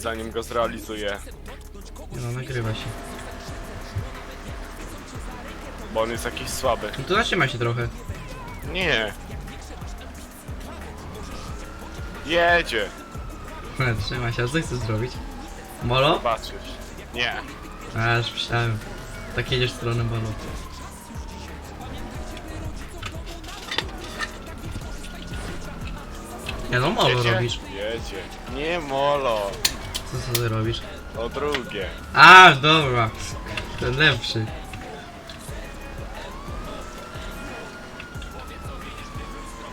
zrobić zanim go zrealizuję, Nie no, nagrywa się. bo on jest jakiś słaby. No to zatrzymaj się trochę. Nie. Jedzie. Trzymaj się, a co chcesz zrobić? Molo? Zobaczysz. Nie. Aż myślałem. Tak jedziesz w stronę Molo. Nie no, Molo Jedzie? robisz. Jedzie. Nie molo. Co, co ty robisz? O drugie. A, dobra. Ten lepszy.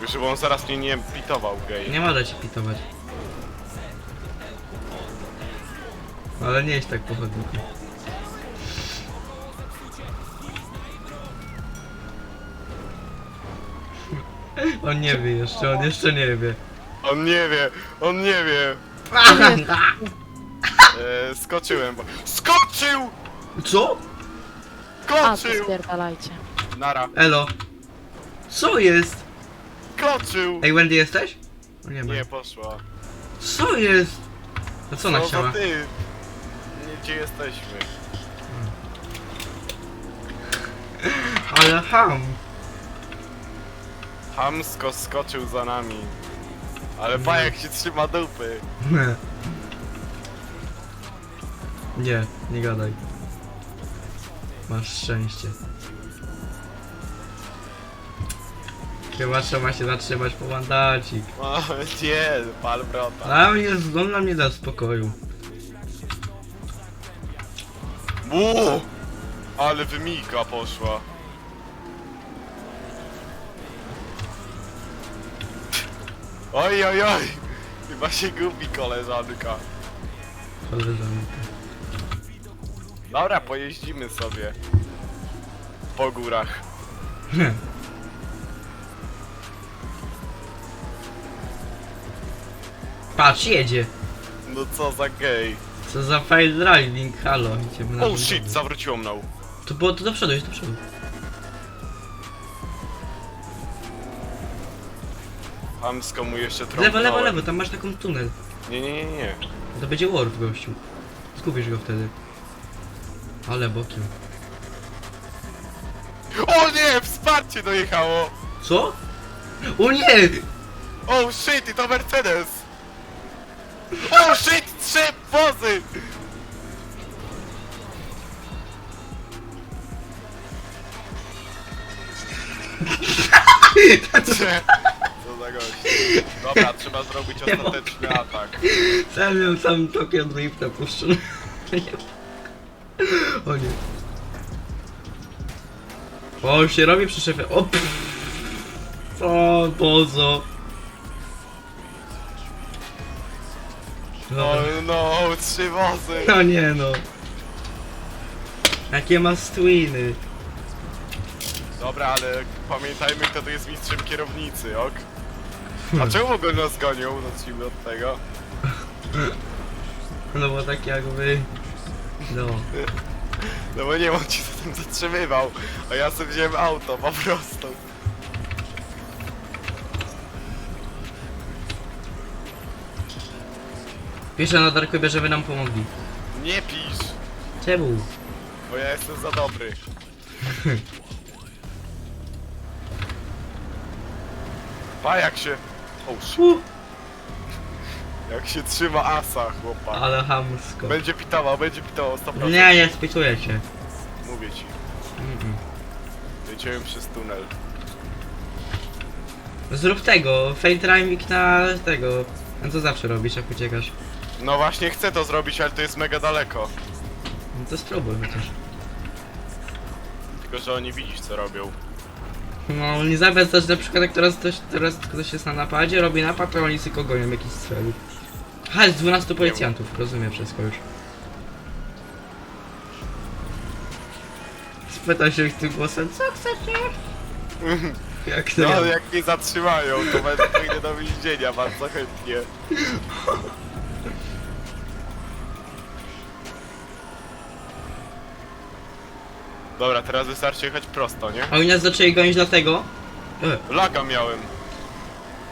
Żeby on zaraz mnie nie pitował gej. Nie można ci pitować. Ale nie jest tak po chodniku. On nie wie jeszcze, on jeszcze nie wie. On nie wie, on nie wie. E, skoczyłem. Bo... Skoczył! Co? A, to Skoczył! spierdalajcie. Nara. Elo. Co jest? Skoczył! Ej, Wendy jesteś? O, nie ma. Nie poszła. Co jest? A co ona Co chciała? ty? Nie, gdzie jesteśmy? Ale ham. Hamsko skoczył za nami. Ale pa jak się trzyma dupy. Nie, nie gadaj. Masz szczęście. Chyba trzeba się zatrzymać po mandacik. O, nie, pal brota. A mnie, on nam nie da spokoju. Uuu! Ale wymika poszła. Oj, oj, oj! Chyba się gubi koleżanka. Koleżanka. Dobra, pojeździmy sobie. Po górach. Patrz, jedzie. No co za gej. Co za fail driving, halo. Idziemy na Oh shit, zawróciło mną. To było to do przodu, jest do przodu. Hamsko mu jeszcze Lewo, trąbnąłem. lewo, lewo, tam masz taką tunel. Nie, nie, nie, nie. To będzie warp, gościu. Skupisz go wtedy. Ale bokiem. O nie, wsparcie dojechało! Co? O nie! Oh shit, i to Mercedes! Oh shit, trzy wozy! Co za gość. Dobra, trzeba zrobić ostateczny atak. Sam miał sam Tokio Drifta puszczony. O nie. O, już się robi przy szefie. O, pff. o Bozo. No, no, trzy wozy! No nie no. Jakie ma stwiny. Dobra, ale pamiętajmy kto tu jest mistrzem kierownicy, ok? A czemu go nas gonią? Zacznijmy od tego. No bo tak jakby... No. No bo nie, on ci za tym zatrzymywał, a ja sobie wziąłem auto, po prostu. Pisze na Darkobie, żeby nam pomogli. Nie pisz, Czemu? bo ja jestem za dobry. Pa jak się... O, sh- U, jak się trzyma asa, chłopak. ale hamsko. Będzie pitował, będzie pitował 100%. Nie, nie spituję cię. Mówię ci. Mm-mm. Jedziemy przez tunel. Zrób tego, fade driving na tego. A co zawsze robisz, jak uciekasz? No właśnie chcę to zrobić, ale to jest mega daleko. No to spróbuj chociaż. Tylko, że oni widzisz co robią. No, nie zamiast też na przykład jak teraz ktoś, teraz ktoś jest na napadzie, robi napad, to oni tylko gonią jakiś strzelów. Ha, jest 12 policjantów, rozumiem wszystko już. Spyta się ich tym głosem, co chcecie? Jak to No ja? jak mnie zatrzymają, to będę pójdę do więzienia bardzo chętnie. Dobra, teraz wystarczy jechać prosto, nie? A oni nas zaczęli gonić dlatego... E, Laga miałem.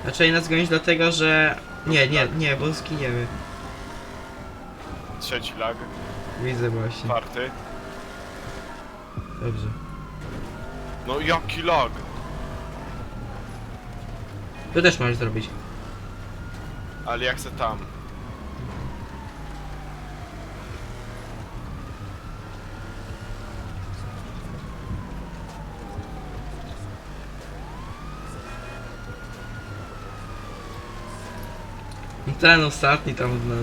zaczęli nas gonić dlatego, że... Nie, nie, nie, bo zginiemy. Trzeci lag, Widzę właśnie. czwarty. Dobrze. No jaki lag? To też możesz zrobić. Ale ja chcę tam. Ten ostatni tam na...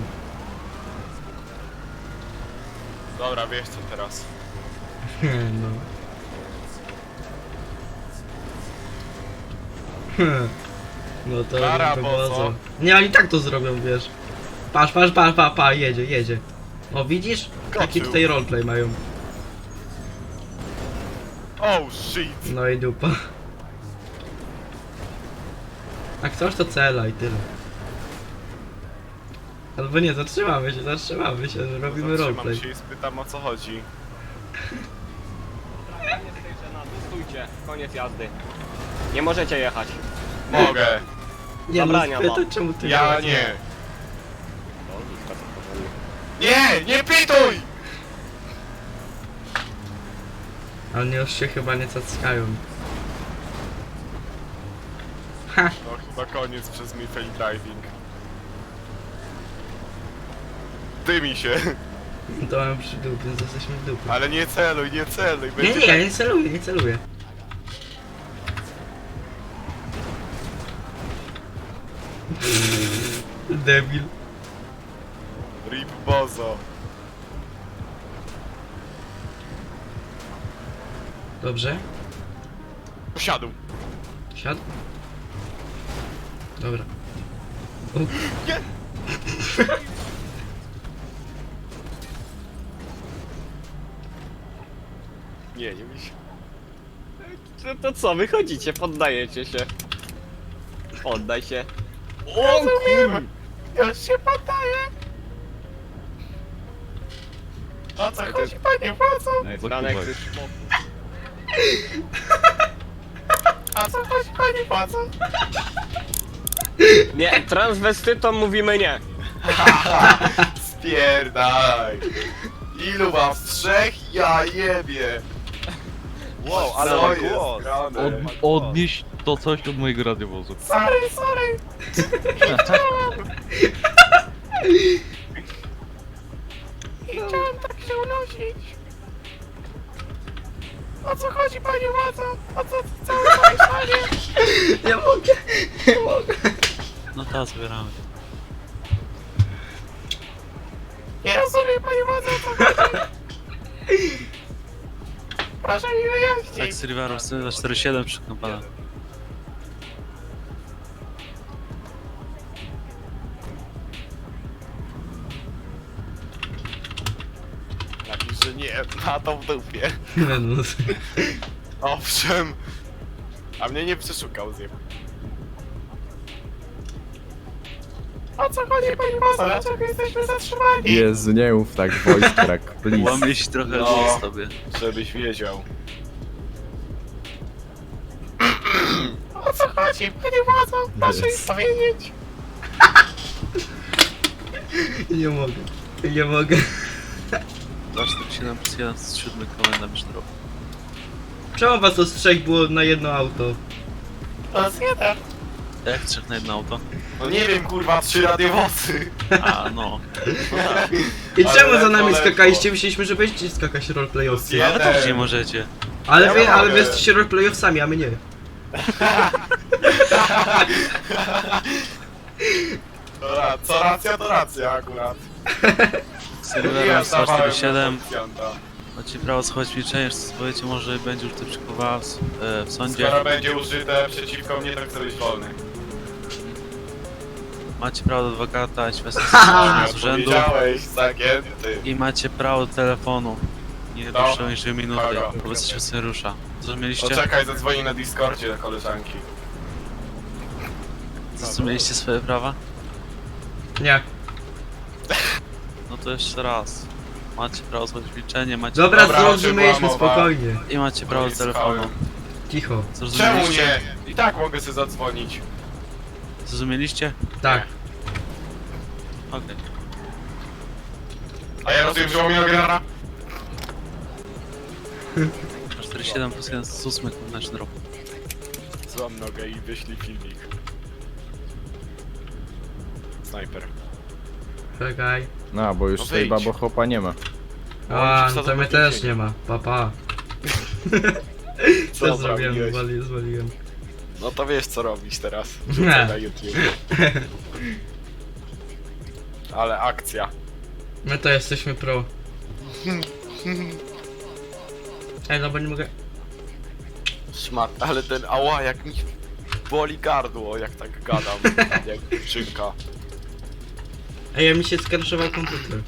Dobra, wiesz co teraz. no. No to... Klara, to bo było co? co? Nie, oni tak to zrobią, wiesz. Patrz, patrz, patrz, pa, pa, jedzie, jedzie. O, widzisz? Taki tutaj roleplay mają. Oh shit! No i dupa. A ktoś to cela i tyle. Albo nie, zatrzymamy się, zatrzymamy się, robimy Zatrzymam roleplay. się i spytam o co chodzi. Nie z tej żenady, stójcie, koniec jazdy. Nie możecie jechać. Mogę. Nie no, Zabrania spytaj czemu ty Ja nie. Nie, nie pituj! Ale nie już się chyba nie cackają. Ha! No chyba koniec przez fail driving. Dymi się. To mam przy dupie, więc jesteśmy w dupie. Ale nie celuj, nie celuj. Nie, nie, ja nie celuję, nie celuję. Debil. Rip Bozo. Dobrze? Siadł. Siadł? Dobra. O, Nie, nie mi się. To, to co, wychodzicie, poddajecie się. Poddaj się. O kur... Już się poddaję. O co chodzi, panie Bozo? Franek, ty. O co chodzi, panie Bozo? Nie, transwestytom mówimy nie. Spierdaj. Ilu was? Trzech? Ja jebie. Wow, ale jest głos. grane. Od, odnieś to coś od mojego radiowozu. Sorry, sorry. Nie chciałem. Tak się unosić. O co chodzi, panie Bozo? O co cały panie? Nie mogę, nie mogę. No ta zbieramy. Nie rozumiem, panie Bozo, o co chodzi. Proszę mi wyjaśnić. Tak z Riverów 47 przykąpana. Napisz, że nie, ma to w dupie. Wenus. Owszem. A mnie nie przeszukał zjeb. O co chodzi, panie Bozo? Dlaczego jesteśmy zatrzymani? Jezu, nie mów tak, voice please. Łamie się trochę No. głos tobie. Żebyś wiedział. O co chodzi, panie Bozo? Proszę mi powiedzieć. Nie mogę. Nie mogę. 247 plus 1 z 7 komenda Misztorowa. Czemu was to z trzech było na jedno auto? To jest jeden. Jak trzech na jedno auto? No nie wiem, kurwa, trzy radiowozy. A no. I Ale czemu za nami ledwo. skakaliście? Myśleliśmy, że będziecie skakać roleplayowcy. Ja Ale też nie możecie. Ale Ja wy, ale wy jesteście roleplayowcami, a my nie. Dobra, co racja, to racja akurat. Nie ja dawałem na 147 policjanta. macie prawo schować milczenie, że powiecie może będzie już to przykowała w, s- e, w sądzie. Skoro będzie użyte przeciwko mnie, to chcę być wolny. Macie prawo do adwokata, świadectwa Haha. z urzędu. Powiedziałeś, zagięty. I macie prawo do telefonu. Nie No. dłuższą niż 2 minuty. Kogo? Wobec scenariusza. Zrozumieliście? Poczekaj, zadzwoni na Discordzie do koleżanki. Zrozumieliście swoje prawa? Nie. No to jeszcze raz. Macie prawo schować milczenie, macie Dobra, Dobra, o czym zrozumieliśmy była mowa? spokojnie. I macie prawo do telefonu. Cicho. Czemu Zrozumieliście? nie? I tak mogę sobie zadzwonić. Zrozumieliście? Tak. Okej. A ja rozumiem, że mam Jagera? 47 plus 1 z 8 kombination drop. Złam nogę i wyślij filmik. Snajper. Czekaj. No, bo już No tej wyjdź. babo chłopa nie ma. A, no to mnie też nie ma. Papa. Co Co zrobiłem? zrobiłeś? Zwali, zwaliłem. No to wiesz co robić teraz. Wrzucę na YouTube. Ale akcja. My to jesteśmy pro. Ej, no bo nie mogę... Szmat, ale ten ała jak mi boli gardło, jak tak gadam. jak dziewczynka. Ej, ja mi się skraszował komputer.